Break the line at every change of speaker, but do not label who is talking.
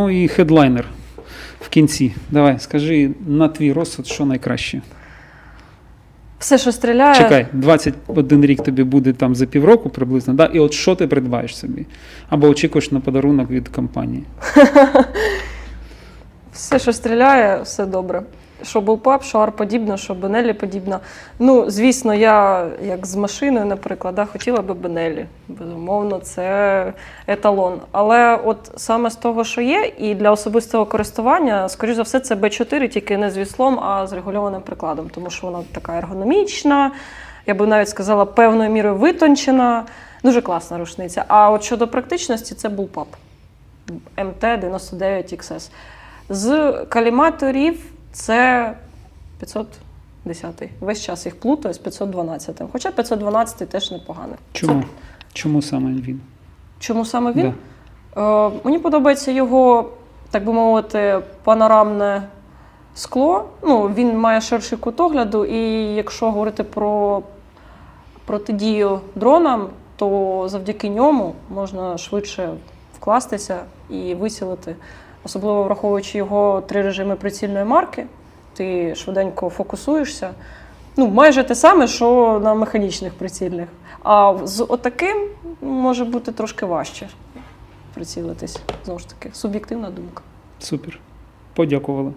Ну і хедлайнер в кінці. Давай, скажи на твій розсуд, що найкраще.
Все, що стріляє,
Чекай, 21 рік тобі буде там за півроку приблизно, да? і от що ти придбаєш собі? Або очікуєш на подарунок від компанії.
все, що стріляє, все добре. Що булпап, що ар подібно, що Бенелі подібно. Ну, звісно, я як з машиною, наприклад, да, хотіла би Бенелі. Безумовно, це еталон. Але от саме з того, що є, і для особистого користування, скоріш за все, це B4, тільки не з віслом, а з регульованим прикладом, тому що вона така ергономічна, я би навіть сказала, певною мірою витончена. Дуже класна рушниця. А от щодо практичності, це булпап. МТ-99 XS. З каліматорів це 510. Весь час їх плутаю з 512. Хоча 512 теж непоганий.
Чому?
Це-
Чому саме він?
Чому саме він?
Да.
Е, мені подобається його, так би мовити, панорамне скло. Ну, він має ширший кут огляду, і якщо говорити про протидію дронам, то завдяки ньому можна швидше вкластися і висілити. Особливо враховуючи його три режими прицільної марки, ти швиденько фокусуєшся. Ну, майже те саме, що на механічних прицільних. А з отаким може бути трошки важче прицілитись. Знову ж таки, суб'єктивна думка.
Супер. Подякували.